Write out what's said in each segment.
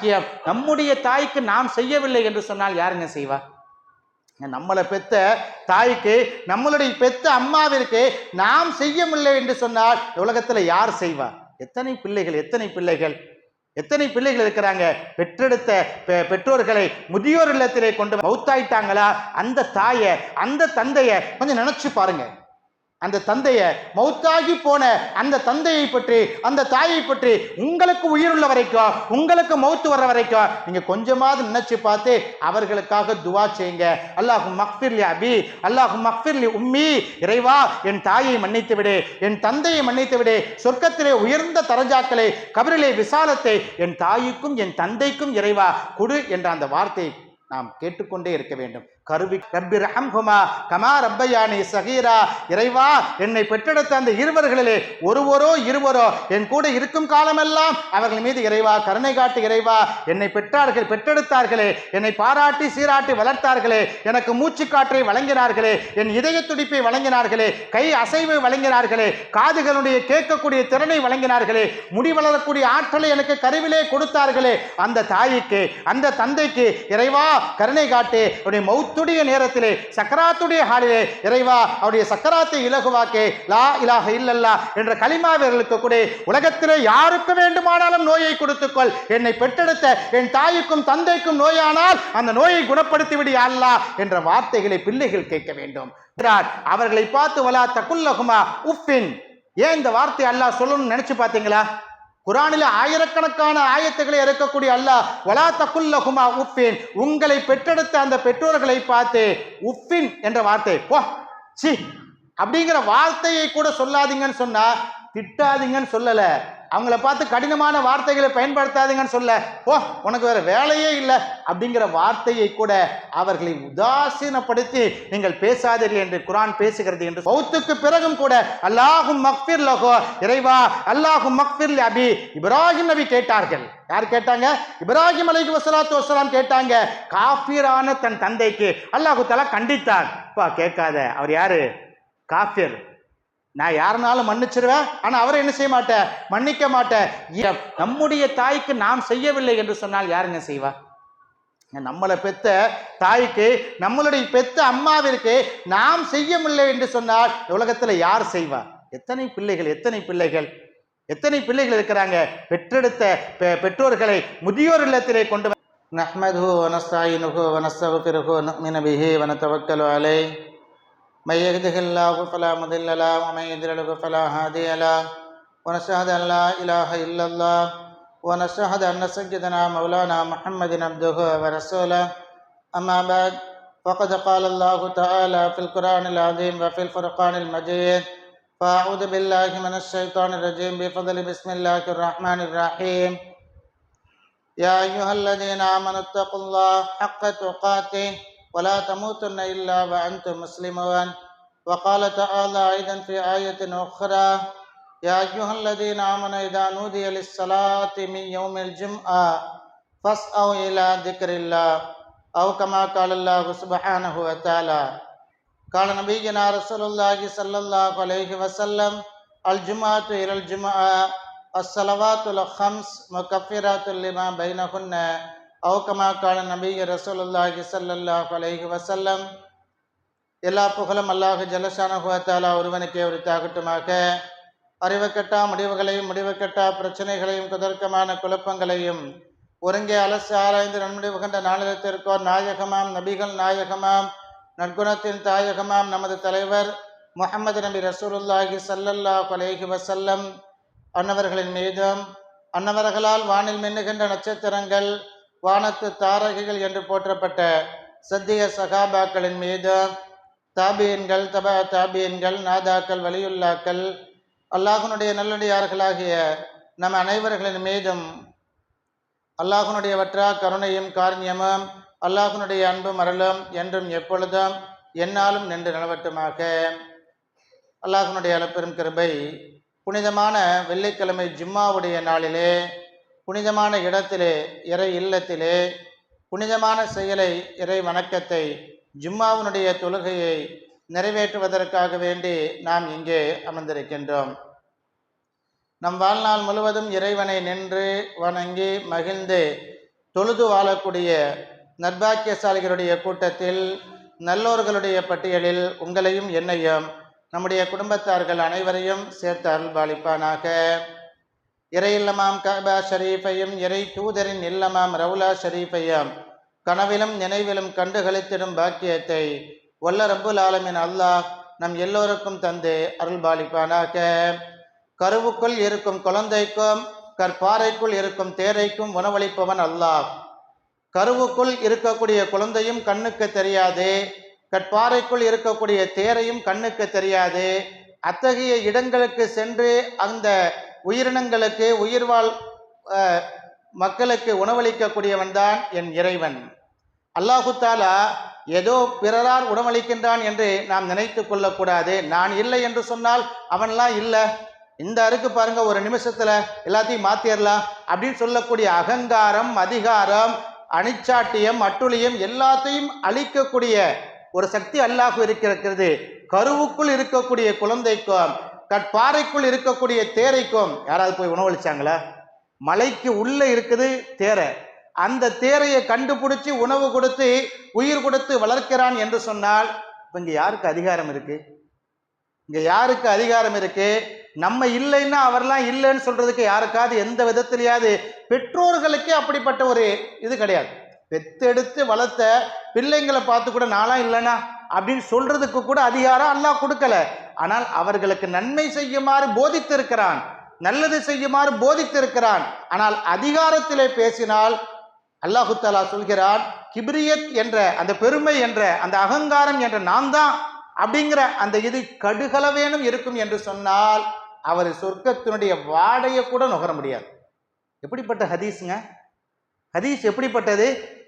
பாக்கியம் நம்முடைய தாய்க்கு நாம் செய்யவில்லை என்று சொன்னால் யாருங்க செய்வா? நம்மளை பெத்த தாய்க்கு நம்மளுடைய பெத்த அம்மாவிற்கு நாம் செய்ய முடியல என்று சொன்னால் உலகத்துல யார் செய்வா? எத்தனை பிள்ளைகள் எத்தனை பிள்ளைகள்? எத்தனை பிள்ளைகள் இருக்கிறாங்க? பெற்றெடுத்த பெ- பெற்றோர்களை முதியோர் இல்லத்திலே கொண்டு மௌத்தாயிட்டாங்களா அந்த தாயை அந்த தந்தையை கொஞ்சம் நினைச்சு பாருங்க. அந்த தந்தையை மௌத்தாகி போன அந்த தந்தையை பற்றி அந்த தாயை பற்றி உங்களுக்கு உயிர் உள்ள வரைக்கும் உங்களுக்கு மௌத்து வர்ற வரைக்கும் நீங்கள் கொஞ்சமாவது நினச்சி பார்த்து அவர்களுக்காக துவா செய்யுங்க. அல்லாஹு மக்ஃபிர்லி அபி அல்லாஹு மக்ஃபிர்லி உம்மி. இறைவா என் தாயை மன்னித்து விடு என் தந்தையை மன்னித்து விடு. சொர்க்கத்திலே உயர்ந்த தரஜாக்களை கபரிலே விசாலத்தை என் தாய்க்கும் என் தந்தைக்கும் இறைவா கொடு என்ற அந்த வார்த்தை நாம் கேட்டுக்கொண்டே இருக்க வேண்டும். கருவி ரப்பி ரஹம்ஹுமா கமா ரப்பயானி சகீரா இறைவா என்னை பெற்றெடுத்த அந்த இருவர்களிலே ஒருவரோ இருவரோ என் கூட இருக்கும் காலமெல்லாம் அவர்கள் மீது இறைவா கருணை காட்டு இறைவா என்னை பெற்றார்கள் பெற்றெடுத்தார்களே என்னை பாராட்டி சீராட்டி வளர்த்தார்களே எனக்கு மூச்சு காற்றை வழங்கினார்களே என் இதய துடிப்பை வழங்கினார்களே கை அசைவை வழங்கினார்களே காதுகளுடைய கேட்கக்கூடிய திறனை வழங்கினார்களே முடி வளரக்கூடிய ஆற்றலை எனக்கு கருவிலே கொடுத்தார்களே அந்த தாய்க்கு அந்த தந்தைக்கு இறைவா கருணை காட்டு அவருடைய மௌத்துடைய நேரத்திலே சக்கராத்துடைய ஹாலிலே இறைவா அவருடைய சக்கராத்தை இலகுவாக்கே லா இலாக இல்லல்லா என்ற கலிமாவர்களுக்கு கூட உலகத்திலே யாருக்கு வேண்டுமானாலும் நோயை கொடுத்துக்கொள். என்னை பெற்றெடுத்த என் தாய்க்கும் தந்தைக்கும் நோயானால் அந்த நோயை குணப்படுத்தி விடு அல்லா என்ற வார்த்தைகளை பிள்ளைகள் கேட்க வேண்டும். அவர்களை பார்த்து வலா தகுல்லகுமா உஃபின் ஏன் இந்த வார்த்தை அல்லாஹ் சொல்லணும்னு நினைச்சு பார்த்தீங்களா? குரானில் ஆயிரக்கணக்கான ஆயத்துக்களை இருக்கக்கூடிய அல்லாஹ் வலா தகுல்லகுமா உப்பின் உங்களை பெற்றெடுத்த அந்த பெற்றோர்களை பார்த்து உப்பின் என்ற வார்த்தை போ சி அப்படிங்கிற வார்த்தையை கூட சொல்லாதீங்கன்னு சொன்னா திட்டாதீங்கன்னு சொல்லலை. அவங்கள பார்த்து கடினமான வார்த்தைகளை பயன்படுத்தாதீங்கன்னு சொல்ல ஓ உனக்கு வேற வேலையே இல்லை அப்படிங்கிற வார்த்தையை கூட அவர்களை உதாசீனப்படுத்தி நீங்கள் பேசாதீர்கள் என்று குரான் பேசுகிறது என்று பௌத்துக்கு பிறகும் கூட அல்லாஹும் மக்ஃபிர் லஹோ இறைவா அல்லாஹும் மக்ஃபிர் அபி இப்ராஹிம் நபி கேட்டார்கள். யார் கேட்டாங்க? இப்ராஹிம் அலைஹி வசலாத்து வசலாம் கேட்டாங்க. காஃபிரான தன் தந்தைக்கு அல்லாஹு தலா கண்டித்தார் பா கேட்காத. அவர் யாரு? காஃபிர். நான் யாருனாலும் மன்னிச்சிருவேன். ஆனால் அவரை என்ன செய்ய மாட்டேன்? மன்னிக்க மாட்டேன். நம்முடைய தாய்க்கு நாம் செய்யவில்லை என்று சொன்னால் யார் என்ன செய்வா? நம்மளை பெத்த தாய்க்கு நம்மளுடைய பெத்த அம்மாவிற்கு நாம் செய்யவில்லை என்று சொன்னால் உலகத்தில் யார் செய்வா? எத்தனை பிள்ளைகள் எத்தனை பிள்ளைகள்? எத்தனை பிள்ளைகள் இருக்கிறாங்க? பெற்றெடுத்த பெற்றோர்களை முதியோர் இல்லத்திலே கொண்டு நஹ்மது வனஸ்தாயினுகோ வனஸ்தவ பிறகோ நமினபிஹி வனத்தவக்கலோ அலை من يهده الله فلا مضل له ومن يضلل فلا هادي له ونشهد ان لا اله الا الله ونشهد ان سيدنا مولانا محمد عبده ورسوله اما بعد فقد قال الله تعالى في القران العظيم وفي الفرقان المجيد فاعوذ بالله من الشيطان الرجيم بفضل بسم الله الرحمن الرحيم يا أيها الذين آمنوا اتقوا الله حق تقاته ولا تموتن إلا وأنتم مسلمون. وقال تعالى أيضا في آية أخرى يا أيها الذين آمنوا إذا نودي للصلاة من يوم الجمعة فاسعوا إلى ذكر الله أو كما قال الله سبحانه وتعالى. قال نبينا رسول الله صلى الله عليه وسلم الجمعة إلى الجمعة الصلوات الخمس مكفرات لما بينهن. أو كما قال النبي رسول الله صلى الله عليه وسلم எல்லா புகழும் அல்லாஹ் ஜலசானகுவத்தாலா ஒருவனுக்கே உரித்தாகட்டுமாக அறிவுக்கட்டா முடிவுகளையும் முடிவுக்கட்டா பிரச்சனைகளையும் குதர்க்கமான குழப்பங்களையும் ஒருங்கே அலசி ஆராய்ந்து நன்முடிவு கண்ட நாளிலத்திற்கோர் நாயகமாம் நபிகள் நாயகமாம் நற்குணத்தின் தாயகமாம் நமது தலைவர் முஹம்மது நபி ரசூலுல்லாஹி ஸல்லல்லாஹு அலைஹி வஸல்லம் அன்னவர்களின் மீதும் அன்னவர்களால் வானில் மின்னுகின்ற நட்சத்திரங்கள் வானத்து தாரகைகள் என்று போற்றப்பட்ட சத்திய சகாபாக்களின் மீதும் தாபியன்கள் தபா தாபியன்கள் நாதாக்கள் வலியுல்லாக்கள் அல்லாஹனுடைய நல்லடியார்களாகிய நம் அனைவர்களின் மீதும் அல்லாஹனுடைய வற்றா கருணையும் காரண்யமும் அல்லாஹனுடைய அன்பும் அருளும் என்றும் எப்பொழுதும் என்னாலும் நின்று நிலவட்டுமாக. அல்லாஹனுடைய அளப்பெரும் கிருபை புனிதமான வெள்ளிக்கிழமை ஜும்மாவுடைய நாளிலே புனிதமான இடத்திலே இறை இல்லத்திலே புனிதமான செயலை இறை வணக்கத்தை ஜும்மாவினுடைய தொழுகையை நிறைவேற்றுவதற்காக வேண்டி நாம் இங்கே அமர்ந்திருக்கின்றோம். நம் வாழ்நாள் முழுவதும் இறைவனை நின்று வணங்கி மகிழ்ந்து தொழுது வாழக்கூடிய நர்பாக்கியசாலிகளுடைய கூட்டத்தில் நல்லோர்களுடைய பட்டியலில் உங்களையும் என்னையும் நம்முடைய குடும்பத்தார்கள் அனைவரையும் சேர்த்து அருள்பாலிப்பானாக. இறை இல்லமாம் கபா ஷரீஃபையும் இறை தூதரின் இல்லமாம் ரவுலா ஷரீஃபையும். கனவிலும் நினைவிலும் கண்டுகளித்திடும் பாக்கியத்தை வல்ல ரப்புல் ஆலமின் அல்லாஹ் நம் எல்லோருக்கும் தந்து அருள்பாலிப்பானாக. கருவுக்குள் இருக்கும் குழந்தைக்கும் கற்பாறைக்குள் இருக்கும் தேரைக்கும் உணவளிப்பவன் அல்லாஹ். கருவுக்குள் இருக்கக்கூடிய குழந்தையும் கண்ணுக்கு தெரியாது கற்பாறைக்குள் இருக்கக்கூடிய தேரையும் கண்ணுக்கு தெரியாது. அத்தகைய இடங்களுக்கு சென்று அந்த உயிரினங்களுக்கு உயிர்வாழ் மக்களுக்கு உணவளிக்கக்கூடியவன் தான் என் இறைவன். அல்லாஹு தாலா ஏதோ பிறரால் உணவளிக்கின்றான் என்று நாம் நினைத்து கொள்ளக்கூடாது. நான் இல்லை என்று சொன்னால் அவன்லாம் இல்லை. இந்த அருக்கு பாருங்க ஒரு நிமிஷத்துல எல்லாத்தையும் மாத்திரலாம். அப்படின்னு சொல்லக்கூடிய அகங்காரம் அதிகாரம் அனிச்சாட்டியம் அட்டுழியம் எல்லாத்தையும் அழிக்கக்கூடிய ஒரு சக்தி அல்லாஹ் இருக்கிறது. கருவுக்குள் இருக்கக்கூடிய குழந்தைக்கும் கட்பாறைக்குள் இருக்கக்கூடிய தேரைக்கும் யாராவது போய் உணவளிச்சாங்களா? மலைக்கு உள்ள இருக்குது தேரை. அந்த தேரையை கண்டுபிடிச்சி உணவு கொடுத்து உயிர் கொடுத்து வளர்க்கிறான் என்று சொன்னால் இப்போ இங்கே யாருக்கு அதிகாரம் இருக்கு? இங்கே யாருக்கு அதிகாரம் இருக்கு? நம்ம இல்லைன்னா அவர்லாம் இல்லைன்னு சொல்றதுக்கு யாருக்காவது எந்த விதத்திலேயாவது பெற்றோர்களுக்கே அப்படிப்பட்ட ஒரு இது கிடையாது. பெத்தெடுத்து வளர்த்த பிள்ளைங்களை பார்த்து கூட நான்லாம் இல்லைனா அப்படின்னு சொல்றதுக்கு கூட அதிகாரம் அல்லாஹ் கொடுக்கல. ஆனால் அவர்களுக்கு நன்மை செய்யுமாறு போதித்திருக்கிறான். நல்லது செய்யுமாறு போதித்திருக்கிறான். ஆனால் அதிகாரத்திலே பேசினால் அல்லாஹு தாலா சொல்கிறான் கிப்ரியத் என்ற அந்த பெருமை என்ற அந்த அகங்காரம் என்ற நான் தான் அப்படிங்கிற அந்த இது கடுகளவேனும் இருக்கும் என்று சொன்னால் அவர் சொர்க்கத்தினுடைய வாடையை கூட நுகர முடியாது. எப்படிப்பட்ட ஹதீஸுங்க? ஹதீஸ் எப்படிப்பட்டது?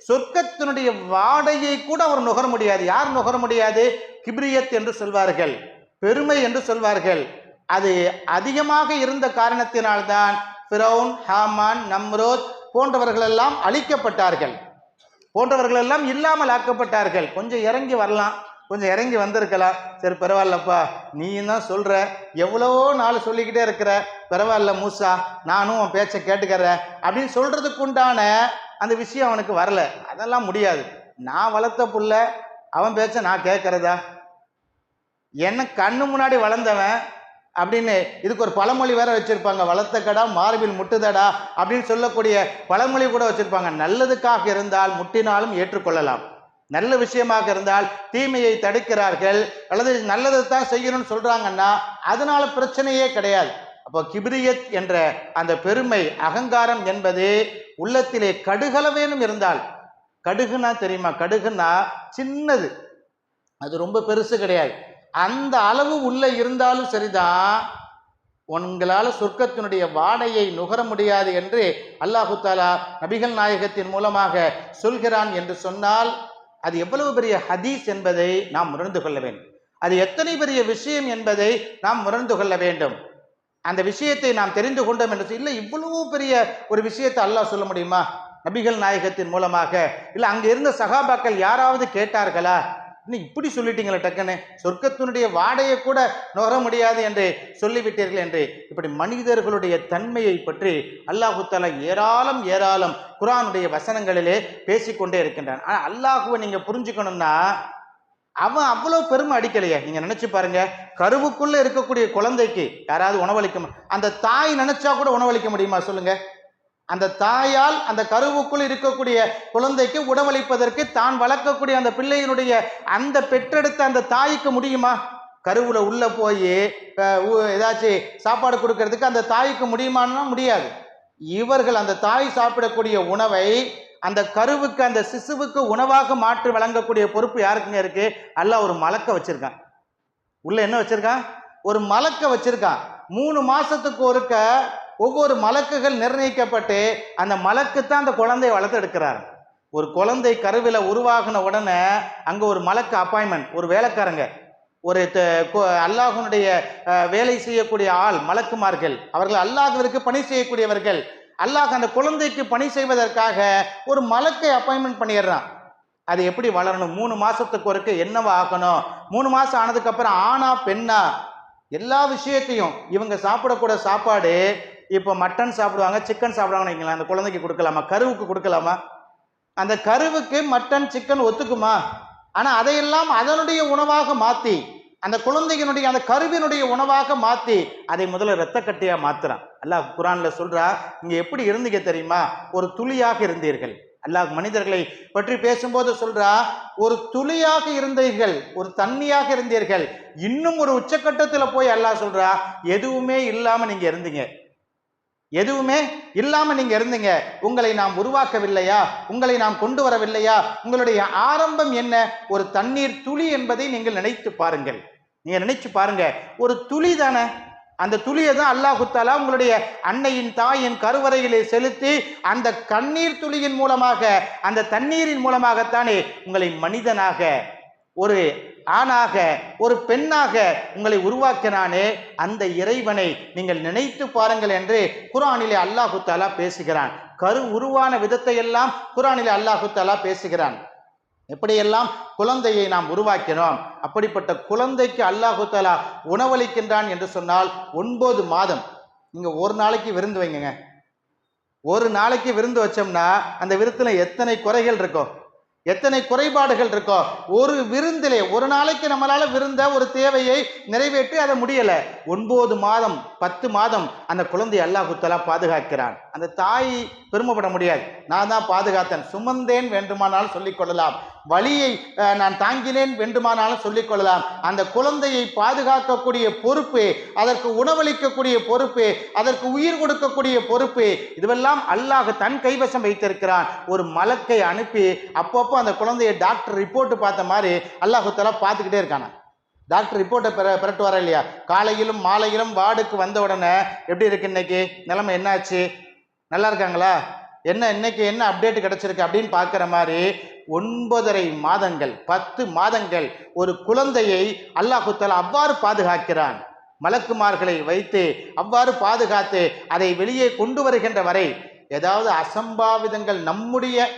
சொர்க்கத்தினுடைய வாடையை கூட அவர் நுகர முடியாது. யார் நுகர முடியாது? கிப்ரியத் என்று சொல்வார்கள். பெருமை என்று சொல்வார்கள். அது அதிகமாக இருந்த காரணத்தினால்தான் ஃபிரௌன் ஹாமான் நம்ரோத் போன்றவர்களெல்லாம் அழிக்கப்பட்டார்கள். போன்றவர்களெல்லாம் இல்லாமல் ஆக்கப்பட்டார்கள். கொஞ்சம் இறங்கி வரலாம். கொஞ்சம் இறங்கி வந்திருக்கலாம். சரி பரவாயில்லப்பா. நீ தான் சொல்கிற எவ்வளவோ நாள் சொல்லிக்கிட்டே இருக்கிற. பரவாயில்ல மூசா நானும் உன் பேச்சை கேட்டுக்கிறேன். அப்படின்னு சொல்கிறதுக்கு உண்டான அந்த விஷயம் அவனுக்கு வரல. அதெல்லாம் முடியாது. நான் வளர்த்த புள்ள அவன் பேச்ச நான் கேட்கறதா என்ன கண்ணு முன்னாடி வளர்ந்தவன் அப்படின்னு இதுக்கு ஒரு பழமொழி வேற வச்சுருப்பாங்க. வளர்த்த கடா மார்பில் முட்டுதடா அப்படின்னு சொல்லக்கூடிய பழமொழி கூட வச்சுருப்பாங்க. நல்லதுக்காக இருந்தால் முட்டினாலும் ஏற்றுக்கொள்ளலாம். நல்ல விஷயமாக இருந்தால் தீமையை தடுக்கிறார்கள். அல்லது நல்லதை தான் செய்யணும்னு சொல்கிறாங்கன்னா அதனால பிரச்சனையே கிடையாது. அப்போ கிபிரியத் என்ற அந்த பெருமை அகங்காரம் என்பது உள்ளத்திலே கடுகளவேனும் இருந்தால். கடுகுனா தெரியுமா? கடுகுனா சின்னது. அது ரொம்ப பெருசு கிடையாது. அந்த அளவு உள்ள இருந்தாலும் சரிதான். உங்களால் சொர்க்கத்தினுடைய வாடையை நுகர முடியாது என்று அல்லாஹு தாலா நபிகள் நாயகத்தின் மூலமாக சொல்கிறான் என்று சொன்னால் அது எவ்வளவு பெரிய ஹதீஸ் என்பதை நாம் உணர்ந்து கொள்ள வேண்டும். அது எத்தனை பெரிய விஷயம் என்பதை நாம் உணர்ந்து கொள்ள வேண்டும். அந்த விஷயத்தை நாம் தெரிந்து கொண்டோம் என்று இல்லை இவ்வளவு பெரிய ஒரு விஷயத்தை அல்லாஹ் சொல்ல முடியுமா? நபிகள் நாயகத்தின் மூலமாக. இல்லை அங்கே இருந்த சகாபாக்கள் யாராவது கேட்டார்களா? இன்னும் இப்படி சொல்லிட்டீங்களே டக்குன்னு. சொர்க்கத்தினுடைய வாடையை கூட நுகர முடியாது என்று சொல்லிவிட்டீர்கள் என்று. இப்படி மனிதர்களுடைய தன்மையை பற்றி அல்லாஹு தாலா ஏராளம் ஏராளம் குரானுடைய வசனங்களிலே பேசிக்கொண்டே இருக்கின்றான். ஆனால் அல்லாஹுவை நீங்கள் புரிஞ்சுக்கணும்னா அவன் அவ்வளவு பெருமை அடிக்கலையே. நீங்க நினைச்சு பாருங்க. கருவுக்குள்ள இருக்கக்கூடிய குழந்தைக்கு யாராவது உணவளிக்க அந்த தாய் நினைச்சா கூட உணவளிக்க முடியுமா சொல்லுங்க. அந்த தாயால் அந்த கருவுக்குள் இருக்கக்கூடிய குழந்தைக்கு உணவளிப்பதற்கு தான் வளர்க்கக்கூடிய அந்த பிள்ளையினுடைய அந்த பெற்றெடுத்த அந்த தாய்க்கு முடியுமா? கருவுல உள்ள போய் ஏதாச்சும் சாப்பாடு கொடுக்கறதுக்கு அந்த தாய்க்கு முடியுமான்னா முடியாது. இவர்கள் அந்த தாய் சாப்பிடக்கூடிய உணவை அந்த கருவுக்கு அந்த சிசுவுக்கு உணவாக மாற்றி வழங்கக்கூடிய பொறுப்பு யாருக்குங்க இருக்கு? அல்லாஹ் ஒரு மலக்க வச்சிருக்கான். உள்ள என்ன வச்சிருக்கான்? ஒரு மலக்க வச்சிருக்கான். மூணு மாசத்துக்கு ஒருக்க ஒவ்வொரு மலக்குகள் நிர்ணயிக்கப்பட்டு அந்த மலக்கு தான் அந்த குழந்தையை வளர்த்து எடுக்கிறார். ஒரு குழந்தை கருவில உருவாகின உடனே அங்க ஒரு மலக்கு அப்பாயின்மெண்ட் ஒரு வேலைக்காரங்க. ஒரு அல்லாஹனுடைய வேலை செய்யக்கூடிய ஆள் மலக்குமார்கள். அவர்கள் அல்லாஹ்விற்கு பணி செய்யக்கூடியவர்கள். அல்லாஹ் அந்த குழந்தைக்கு பணி செய்வதற்காக ஒரு மலக்கை அப்பாயின்மெண்ட் பண்ணிடுறான். அது எப்படி வளரணும்? மூணு மாதத்துக்கு ஒருக்கு என்னவா ஆகணும்? மூணு மாதம் ஆனதுக்கப்புறம் ஆணா பெண்ணா? எல்லா விஷயத்தையும் இவங்க சாப்பிடக்கூட சாப்பாடு இப்போ மட்டன் சாப்பிடுவாங்க சிக்கன் சாப்பிடுவாங்கன்னு வைங்களேன் அந்த குழந்தைக்கு கொடுக்கலாமா? கருவுக்கு கொடுக்கலாமா? அந்த கருவுக்கு மட்டன் சிக்கன் ஒத்துக்குமா? ஆனால் அதையெல்லாம் அதனுடைய உணவாக மாற்றி அந்த குழந்தையினுடைய அந்த கருவினுடைய உணவாக மாற்றி அதை முதல்ல இரத்த கட்டியாக மாற்றுறான் அல்லாஹ் குரானில் சொல்கிறா நீங்கள் எப்படி இருந்தீங்க தெரியுமா? ஒரு துளியாக இருந்தீர்கள். அல்லாஹ் மனிதர்களை பற்றி பேசும்போது சொல்றா ஒரு துளியாக இருந்தீர்கள் ஒரு தண்ணியாக இருந்தீர்கள் இன்னும் ஒரு உச்சக்கட்டத்தில் போய் அல்லாஹ் சொல்றா எதுவுமே இல்லாமல் நீங்க இருந்தீங்க. எதுவுமே இல்லாம நீங்க இருந்தீங்க. உங்களை நாம் உருவாக்கவில்லையா? உங்களை நாம் கொண்டு வரவில்லையா? உங்களுடைய ஆரம்பம் என்ன? ஒரு தண்ணீர் துளி என்பதை நீங்கள் நினைத்து பாருங்கள். நீங்க நினைச்சு பாருங்க. ஒரு துளி தானே? அந்த துளியை தான் அல்லாஹ் குத்தாலா உங்களுடைய அன்னையின் தாயின் கருவறையிலே செலுத்தி அந்த கண்ணீர் துளியின் மூலமாக அந்த தண்ணீரின் மூலமாகத்தானே உங்களை மனிதனாக ஒரு ஆணாக ஒரு பெண்ணாக உங்களை உருவாக்கினானே? அந்த இறைவனை நீங்கள் நினைத்து பாருங்கள் என்று குரானிலே அல்லாஹு தாலா பேசுகிறான். கரு உருவான விதத்தை எல்லாம் குரானிலே அல்லாஹு தாலா பேசுகிறான். எப்படியெல்லாம் குழந்தையை நாம் உருவாக்கினோம்? அப்படிப்பட்ட குழந்தைக்கு அல்லாஹு தாலா உணவளிக்கின்றான் என்று சொன்னால் ஒன்பது மாதம். நீங்கள் ஒரு நாளைக்கு விருந்து வைங்க ஒரு நாளைக்கு விருந்து வச்சோம்னா அந்த விருத்தில் எத்தனை குறைகள் இருக்கோ? எத்தனை குறைபாடுகள் இருக்கோ? ஒரு விருந்திலே ஒரு நாளைக்கு நம்மளால விருந்த ஒரு தேவையை நிறைவேற்றி அதை முடியலை. ஒன்பது மாதம் பத்து மாதம் அந்த குழந்தை அல்லாஹுத்தலா பாதுகாக்கிறான். அந்த தாய் பெருமைப்பட முடியாது. நான் தான் பாதுகாத்தேன். சுமந்தேன் வேண்டுமானாலும் சொல்லிக் கொள்ளலாம். வழியை நான் தாங்கினேன் வேண்டுமானாலும் சொல்லிக்கொள்ளலாம். அந்த குழந்தையை பாதுகாக்கக்கூடிய பொறுப்பு அதற்கு உணவளிக்கக்கூடிய பொறுப்பு அதற்கு உயிர் கொடுக்கக்கூடிய பொறுப்பு இதுவெல்லாம் அல்லாஹ் தன் கைவசம் வைத்திருக்கிறான். ஒரு மலக்கை அனுப்பி அப்பப்போ அந்த குழந்தையை டாக்டர் ரிப்போர்ட் பார்த்த மாதிரி அல்லாஹுத்தலா பார்த்துக்கிட்டே இருக்கானா? டாக்டர் ரிப்போர்ட்டை பெற பெறட்டு வர இல்லையா? காலையிலும் மாலையிலும் வார்டுக்கு வந்த உடனே எப்படி இருக்கு இன்னைக்கு? நிலைமை என்னாச்சு? நல்லா இருக்காங்களா? என்ன இன்னைக்கு என்ன அப்டேட் கிடச்சிருக்கு அப்படின்னு பார்க்குற மாதிரி ஒன்பதரை மாதங்கள் பத்து மாதங்கள் ஒரு குழந்தையை அல்லாஹு அவ்வாறு பாதுகாக்கிறான். மலக்குமார்களை வைத்து அவ்வாறு பாதுகாத்து அதை வெளியே கொண்டு வருகின்ற வரை ஏதாவது அசம்பாவிதங்கள் நம்முடைய